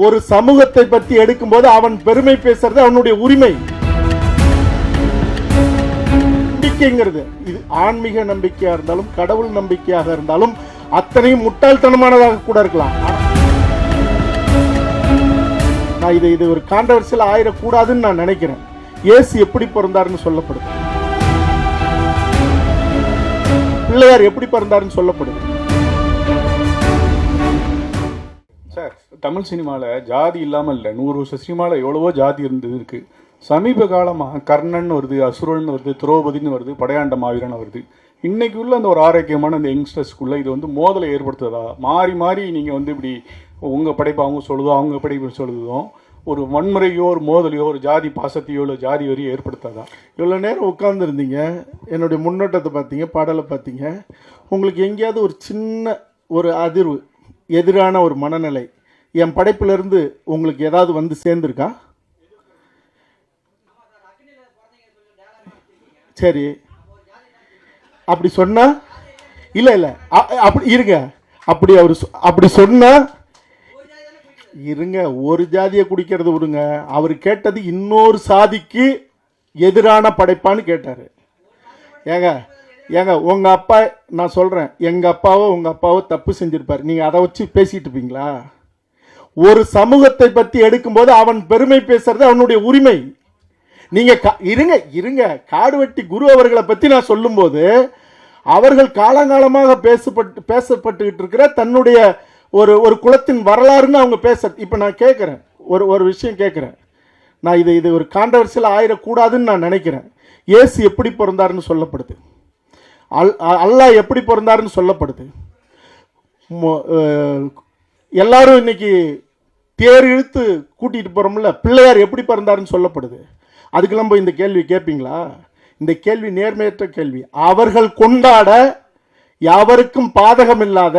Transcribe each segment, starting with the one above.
ஒரு சமூகத்தை பற்றி எடுக்கும்போது அவன் பெருமை பேசுறது அவனுடைய உரிமை. நம்பிக்கைங்கிறது. இது ஆன்மீக நம்பிக்கையா இருந்தாலும் கடவுள் நம்பிக்கையாக இருந்தாலும் அத்தனையும் முட்டாள்தனமானதாக கூட இருக்கலாம். நான் இது இது ஒரு கான்ட்ரவர்சியல் ஆயிடக்கூடாதுன்னு நான் நினைக்கிறேன். இயேசு எப்படி பிறந்தாருன்னு சொல்லப்படுது. பிள்ளையார் எப்படி பிறந்தாருன்னு சொல்லப்படுது. தமிழ் சினிமாவில் ஜாதி இல்லாமல் இல்லை. நூறு வருஷம் சினிமாவில் எவ்வளவோ ஜாதி இருந்தது இருக்குது சமீப காலமாக கர்ணன் வருது அசுரன் வருது திரௌபதின்னு வருது படையாண்ட மாவீரன் வருது. இன்றைக்கி உள்ள அந்த ஒரு ஆரோக்கியமான அந்த யங்ஸ்டர்ஸ்க்குள்ளே இது வந்து மோதலை ஏற்படுத்துதா? மாறி மாறி நீங்கள் வந்து இப்படி உங்கள் படைப்பு அவங்க சொல்லுதோ அவங்க படைப்பு சொல்லுதோ ஒரு வன்முறையோ ஒரு மோதலையோ ஒரு ஜாதி பாசத்தையோ இல்லை ஜாதி வரியோ ஏற்படுத்தாதா? இவ்வளோ நேரம் உட்காந்துருந்தீங்க என்னுடைய முன்னோட்டத்தை பார்த்தீங்க பாடலை பார்த்தீங்க. உங்களுக்கு எங்கேயாவது ஒரு சின்ன ஒரு அதிர்வு எதிரான ஒரு மனநிலை என் படைப்பிலிருந்து உங்களுக்கு ஏதாவது வந்து சேர்ந்துருக்கா? சரி. அப்படி சொன்னா இல்லை இல்லை. அப்படி இருங்க. அப்படி அவர் சொ- அப்படி சொன்னா இருங்க. ஒரு ஜாதியை குடிக்கிறது விடுங்க. அவர் கேட்டது இன்னொரு சாதிக்கு எதிரான படைப்பான்னு கேட்டார். ஏங்க ஏங்க உங்கள் அப்பா நான் சொல்கிறேன் எங்கள் அப்பாவோ உங்கள் அப்பாவோ தப்பு செஞ்சுருப்பார். நீங்கள் அதை வச்சு பேசிகிட்டு இருப்பீங்களா? ஒரு சமூகத்தை பற்றி எடுக்கும்போது அவன் பெருமை பேசுறது அவனுடைய உரிமை. நீங்க கா- இருங்க இருங்க. காடுவெட்டி குரு அவர்களை பற்றி நான் சொல்லும்போது அவர்கள் காலங்காலமாக பேசப்பட்டு பேசப்பட்டுக்கிட்டு இருக்கிற தன்னுடைய ஒரு ஒரு குலத்தின் வரலாறுன்னு அவங்க பேச இப்போ நான் கேட்குறேன் ஒரு ஒரு விஷயம் கேட்குறேன் நான் இது இது ஒரு கான்ட்ரவர்சியில் ஆயிடக்கூடாதுன்னு நான் நினைக்கிறேன். இயேசு எப்படி பிறந்தாருன்னு சொல்லப்படுது. அல் அ- அல்லாஹ் எப்படி பிறந்தாருன்னு சொல்லப்படுது. எல்லாரும் இன்னைக்கு தேர் இழுத்து கூட்டிகிட்டு போகிறோம்ல பிள்ளையார் எப்படி பிறந்தாருன்னு சொல்லப்படுது. அதுக்கெல்லாம் போய் இந்த கேள்வி கேட்பீங்களா இந்த கேள்வி நேர்மையற்ற கேள்வி. அவர்கள் கொண்டாட யாவருக்கும் பாதகம் இல்லாத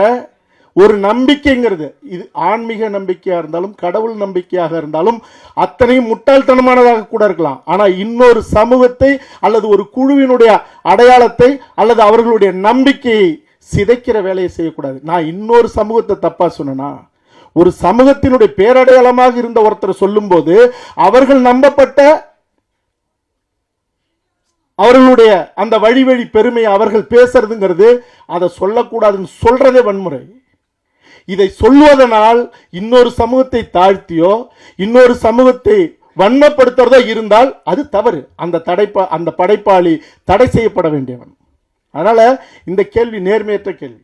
ஒரு நம்பிக்கைங்கிறது. இது ஆன்மீக நம்பிக்கையாக இருந்தாலும் கடவுள் நம்பிக்கையாக இருந்தாலும் அத்தனையும் முட்டாள்தனமானதாக கூட இருக்கலாம். ஆனால் இன்னொரு சமூகத்தை அல்லது ஒரு குழுவினுடைய அடையாளத்தை அல்லது அவர்களுடைய நம்பிக்கையை சிதைக்கிற வேலையை செய்யக்கூடாது. நான் இன்னொரு சமூகத்தை தப்பாக சொன்னேன்னா ஒரு சமூகத்தினுடைய பேரடையாளமாக இருந்த ஒருத்தர் சொல்லும்போது அவர்கள் நம்பப்பட்ட அவர்களுடைய அந்த வழி வழி பெருமையை அவர்கள் பேசுறதுங்கிறது அதை சொல்லக்கூடாதுன்னு சொல்றதே வன்முறை. இதை சொல்வதனால் இன்னொரு சமூகத்தை தாழ்த்தியோ இன்னொரு சமூகத்தை வன்மப்படுத்துறதோ இருந்தால் அது தவறு. அந்த தடைப்பா அந்த படைப்பாளி தடை செய்யப்பட வேண்டியவன். அதனால் இந்த கேள்வி நேர்மையற்ற கேள்வி.